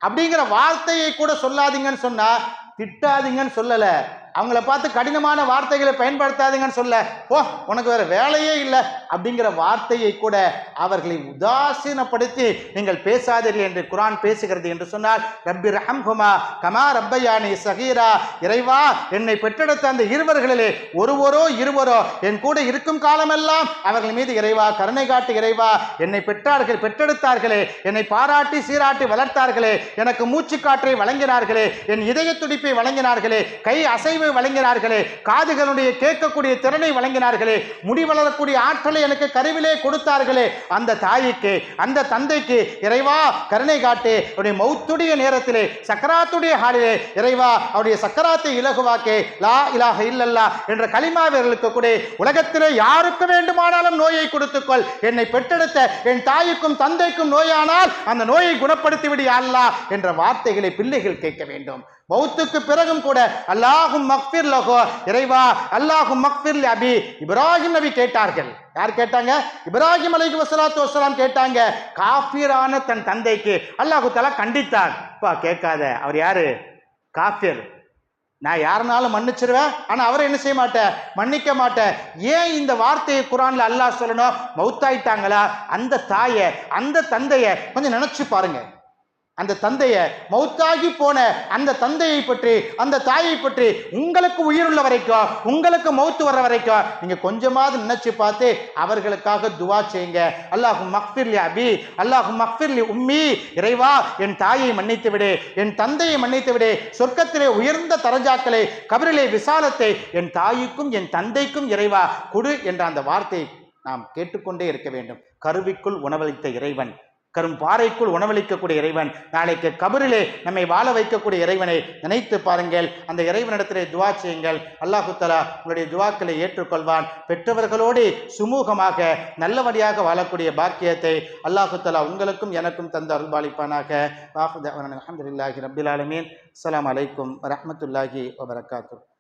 அப்படிங்கிற வார்த்தையை கூட சொல்லாதீங்கன்னு சொன்னா திட்டாதீங்கன்னு சொல்லலை. அவங்கள பார்த்து கடினமான வார்த்தைகளை பயன்படுத்தாதீங்கன்னு சொல்ல ஓ உனக்கு வேற வேலையே இல்லை அப்படிங்கிற வார்த்தையை கூட அவர்களை உதாசீனப்படுத்தி நீங்கள் பேசாதீர்கள் என்று குரான் பேசுகிறது என்று சொன்னால் ரப்பி ரஹம்ஹுமா கமா ரப்பையானி சகீரா இறைவா என்னை பெற்றெடுத்த அந்த இருவர்களிலே ஒருவரோ இருவரோ என் கூட இருக்கும் காலமெல்லாம் அவர்கள் மீது இறைவா கருணை காட்டு இறைவா என்னை பெற்றார்கள் பெற்றெடுத்தார்களே என்னை பாராட்டி சீராட்டி வளர்த்தார்களே எனக்கு மூச்சு காற்றை வழங்கினார்களே என் இதய துடிப்பை வழங்கினார்களே கை அசைவு வழங்கினார்களே. காதுகளுடைய கேட்கக்கூடிய திறனை வழங்கினார்களே. முடி வளரக்கூடிய ஆற்றலை எனக்கு கருவிலே கொடுத்தார்களே. அந்த தாய்க்கு அந்த தந்தைக்கு இறைவா கருணை காட்டு அவருடைய மௌத்துடைய நேரத்திலே சக்கராத்துடைய ஹாலிலே இறைவா அவருடைய சக்கராத்தை இலகுவாக்கே லா இலாக இல்லல்லா என்ற கலிமாவர்களுக்கு கூட உலகத்திலே யாருக்கு வேண்டுமானாலும் நோயை கொடுத்துக்கொள். என்னை பெற்றெடுத்த என் தாய்க்கும் தந்தைக்கும் நோயானால் அந்த நோயை குணப்படுத்தி அல்லா என்ற வார்த்தைகளை பிள்ளைகள் கேட்க வேண்டும். மௌத்துக்கு பிறகும் கூட அல்லாஹும் மக்ஃபிர் லஹோ. இறைவா அல்லாஹும் மக்ஃபிர் அபி. இப்ராஹிம் நபி கேட்டார்கள். யார் கேட்டாங்க? இப்ராஹிம் அலைக்கு வசலாத்து வசலாம் கேட்டாங்க. காஃபிரான தன் தந்தைக்கு அல்லாஹு தலா கண்டித்தார். பா கேட்காத. அவர் யாரு? காஃபிர். நான் யாருனாலும் மன்னிச்சிருவேன். ஆனால் அவரை என்ன செய்ய மாட்டேன் மன்னிக்க மாட்டேன் ஏன் இந்த வார்த்தையை குரானில் அல்லாஹ் சொல்லணும்? மௌத்தாயிட்டாங்களா? அந்த தாயை அந்த தந்தையை கொஞ்சம் நினச்சி பாருங்கள் அந்த தந்தையை மௌத்தாகி போன அந்த தந்தையை பற்றி அந்த தாயை பற்றி உங்களுக்கு உயிர் உள்ள வரைக்கும் உங்களுக்கு மௌத்து வர்ற வரைக்கும் நீங்கள் கொஞ்சமாவது நினைச்சு பார்த்து அவர்களுக்காக துவா செய்யுங்க. அல்லாஹு மக்ஃபிர்லி அபி அல்லாஹு மக்ஃபிர்லி உம்மி. இறைவா என் தாயை மன்னித்து விடு என் தந்தையை மன்னித்து விடு. சொர்க்கத்திலே உயர்ந்த தரஜாக்களை கபிரிலே விசாலத்தை என் தாய்க்கும் என் தந்தைக்கும் இறைவா கொடு என்ற அந்த வார்த்தை நாம் கேட்டுக்கொண்டே இருக்க வேண்டும். கருவிக்குள் உணவளித்த இறைவன். கரும் பாறைக்குள் உணவளிக்கக்கூடிய இறைவன். நாளைக்கு கபரிலே நம்மை வாழ வைக்கக்கூடிய இறைவனை நினைத்து பாருங்கள். அந்த இறைவனிடத்திலே துவா செய்யுங்கள். அல்லாஹுத்தலா உங்களுடைய துவாக்களை ஏற்றுக்கொள்வான். பெற்றவர்களோடு சுமூகமாக நல்லபடியாக வாழக்கூடிய பாக்கியத்தை அல்லாஹுத்தலா உங்களுக்கும் எனக்கும் தந்த அருள்பாலிப்பானாக வாஹுத் அலமதுல்லாஹி ரபில் ஆலமீன். அஸ்ஸலாமு அலைக்கும் வரமத்துல்லாஹி வபரகாத்து